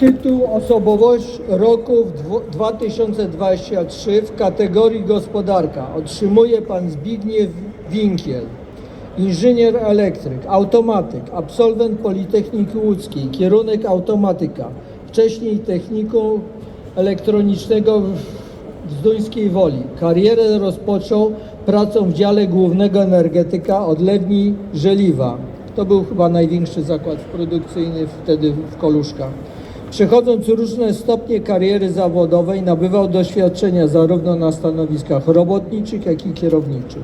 Tytuł Osobowość roku w dwu- 2023 w kategorii gospodarka otrzymuje pan Zbigniew Winkiel. Inżynier elektryk, automatyk, absolwent Politechniki Łódzkiej, kierunek automatyka, wcześniej technikum elektronicznego w Zduńskiej Woli. Karierę rozpoczął pracą w dziale głównego energetyka odlewni Żeliwa. To był chyba największy zakład produkcyjny wtedy w Koluszkach. Przechodząc różne stopnie kariery zawodowej, nabywał doświadczenia zarówno na stanowiskach robotniczych, jak i kierowniczych.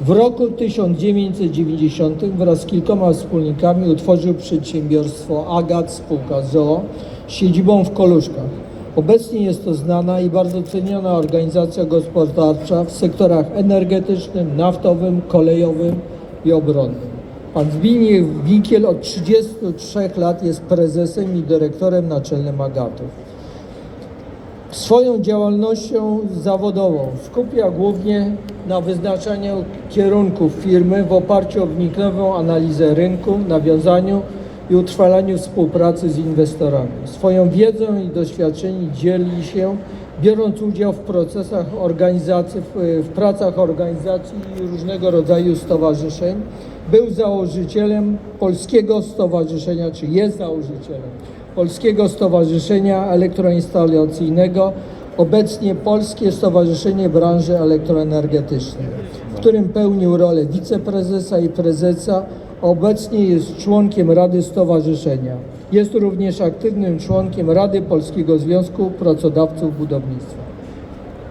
W roku 1990 wraz z kilkoma wspólnikami utworzył przedsiębiorstwo Agat Spółka ZOO z siedzibą w Koluszkach. Obecnie jest to znana i bardzo ceniona organizacja gospodarcza w sektorach energetycznym, naftowym, kolejowym i obronnym. Pan Zbigniew Winkiel od 33 lat jest prezesem i dyrektorem naczelnym Agatów. Swoją działalnością zawodową skupia głównie na wyznaczaniu kierunków firmy w oparciu o wnikliwą analizę rynku, nawiązaniu i utrwalaniu współpracy z inwestorami. Swoją wiedzą i doświadczeniem dzieli się, biorąc udział w procesach organizacji, w, pracach organizacji i różnego rodzaju stowarzyszeń. Był założycielem Polskiego Stowarzyszenia, czy jest założycielem Polskiego Stowarzyszenia Elektroinstalacyjnego, obecnie Polskie Stowarzyszenie Branży Elektroenergetycznej, w którym pełnił rolę wiceprezesa i prezesa. Obecnie jest członkiem Rady Stowarzyszenia. Jest również aktywnym członkiem Rady Polskiego Związku Pracodawców Budownictwa.